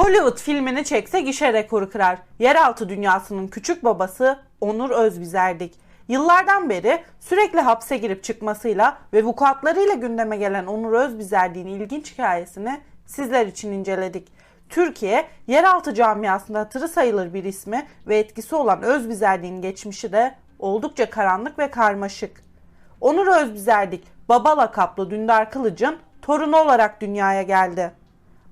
Hollywood filmini çekse gişe rekoru kırar. Yeraltı dünyasının küçük babası Onur Özbizerdik. Yıllardan beri sürekli hapse girip çıkmasıyla ve vukuatlarıyla gündeme gelen Onur Özbizerdik'in ilginç hikayesini sizler için inceledik. Türkiye, yeraltı camiasında hatırı sayılır bir ismi ve etkisi olan Özbizerdik'in geçmişi de oldukça karanlık ve karmaşık. Onur Özbizerdik, baba lakaplı Dündar Kılıç'ın torunu olarak dünyaya geldi.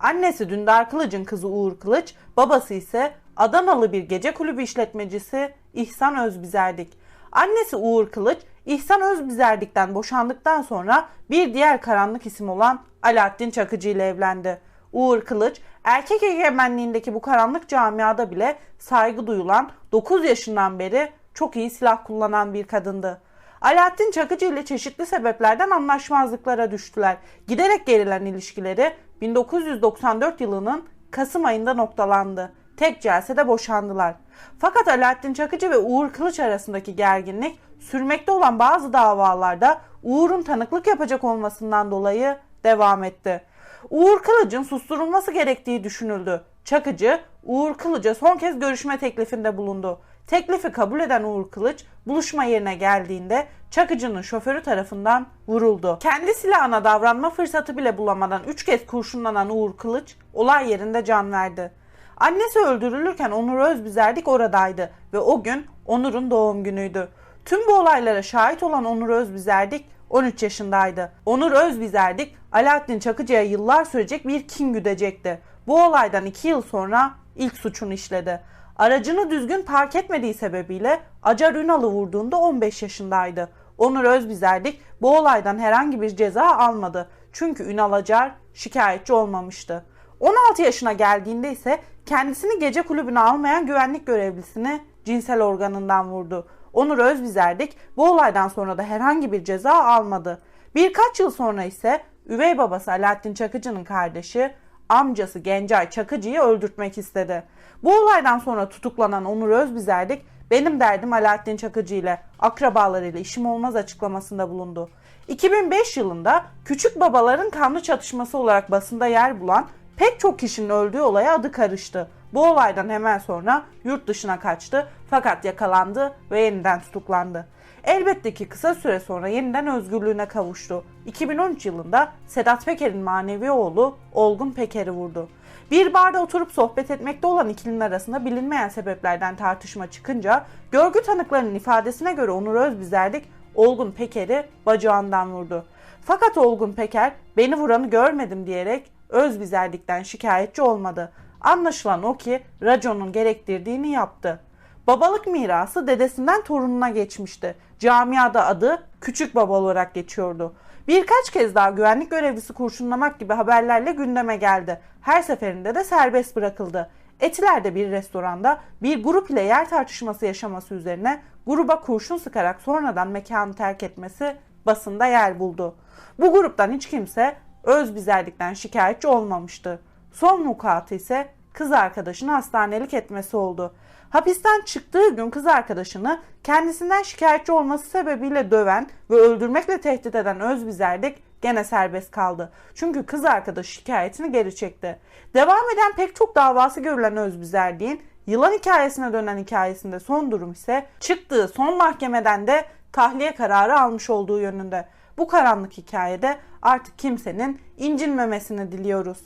Annesi Dündar Kılıç'ın kızı Uğur Kılıç, babası ise Adanalı bir gece kulübü işletmecisi İhsan Özbizerdik. Annesi Uğur Kılıç, İhsan Özbizerdik'ten boşandıktan sonra bir diğer karanlık isim olan Alaaddin Çakıcı ile evlendi. Uğur Kılıç, erkek egemenliğindeki bu karanlık camiada bile saygı duyulan 9 yaşından beri çok iyi silah kullanan bir kadındı. Alaaddin Çakıcı ile çeşitli sebeplerden anlaşmazlıklara düştüler. Giderek gerilen ilişkileri 1994 yılının Kasım ayında noktalandı. Tek celsede boşandılar. Fakat Alaaddin Çakıcı ve Uğur Kılıç arasındaki gerginlik sürmekte olan bazı davalarda Uğur'un tanıklık yapacak olmasından dolayı devam etti. Uğur Kılıç'ın susturulması gerektiği düşünüldü. Çakıcı, Uğur Kılıç'a son kez görüşme teklifinde bulundu. Teklifi kabul eden Uğur Kılıç buluşma yerine geldiğinde Çakıcı'nın şoförü tarafından vuruldu. Kendi silahına davranma fırsatı bile bulamadan 3 kez kurşunlanan Uğur Kılıç olay yerinde can verdi. Annesi öldürülürken Onur Özbizerdik oradaydı ve o gün Onur'un doğum günüydü. Tüm bu olaylara şahit olan Onur Özbizerdik 13 yaşındaydı. Onur Özbizerdik Alaaddin Çakıcı'ya yıllar sürecek bir kin güdecekti. Bu olaydan 2 yıl sonra ilk suçunu işledi. Aracını düzgün park etmediği sebebiyle Acar Ünal'ı vurduğunda 15 yaşındaydı. Onur Özbizerdik bu olaydan herhangi bir ceza almadı. Çünkü Ünal Acar şikayetçi olmamıştı. 16 yaşına geldiğinde ise kendisini gece kulübüne almayan güvenlik görevlisini cinsel organından vurdu. Onur Özbizerdik bu olaydan sonra da herhangi bir ceza almadı. Birkaç yıl sonra ise üvey babası Alaaddin Çakıcı'nın kardeşi amcası Gencay Çakıcı'yı öldürtmek istedi. Bu olaydan sonra tutuklanan Onur Özbizerdik benim derdim Alaaddin Çakıcı ile akrabalarıyla işim olmaz açıklamasında bulundu. 2005 yılında küçük babaların kanlı çatışması olarak basında yer bulan pek çok kişinin öldüğü olaya adı karıştı. Bu olaydan hemen sonra yurt dışına kaçtı fakat yakalandı ve yeniden tutuklandı. Elbette ki kısa süre sonra yeniden özgürlüğüne kavuştu. 2013 yılında Sedat Peker'in manevi oğlu Olgun Peker'i vurdu. Bir barda oturup sohbet etmekte olan ikilinin arasında bilinmeyen sebeplerden tartışma çıkınca görgü tanıklarının ifadesine göre Onur Özbizerdik Olgun Peker'i bacağından vurdu. Fakat Olgun Peker beni vuranı görmedim diyerek Özbizerdik'ten şikayetçi olmadı. Anlaşılan o ki raconun gerektirdiğini yaptı. Babalık mirası dedesinden torununa geçmişti. Camiada adı küçük baba olarak geçiyordu. Birkaç kez daha güvenlik görevlisi kurşunlamak gibi haberlerle gündeme geldi. Her seferinde de serbest bırakıldı. Etiler'de bir restoranda bir grup ile yer tartışması yaşaması üzerine gruba kurşun sıkarak sonradan mekanı terk etmesi basında yer buldu. Bu gruptan hiç kimse Özbizerlikten şikayetçi olmamıştı. Son vukuatı ise kız arkadaşını hastanelik etmesi oldu. Hapisten çıktığı gün kız arkadaşını kendisinden şikayetçi olması sebebiyle döven ve öldürmekle tehdit eden Özbizerdik gene serbest kaldı. Çünkü kız arkadaşı şikayetini geri çekti. Devam eden pek çok davası görülen Özbizerdik'in yılan hikayesine dönen hikayesinde son durum ise çıktığı son mahkemeden de tahliye kararı almış olduğu yönünde. Bu karanlık hikayede artık kimsenin incinmemesini diliyoruz.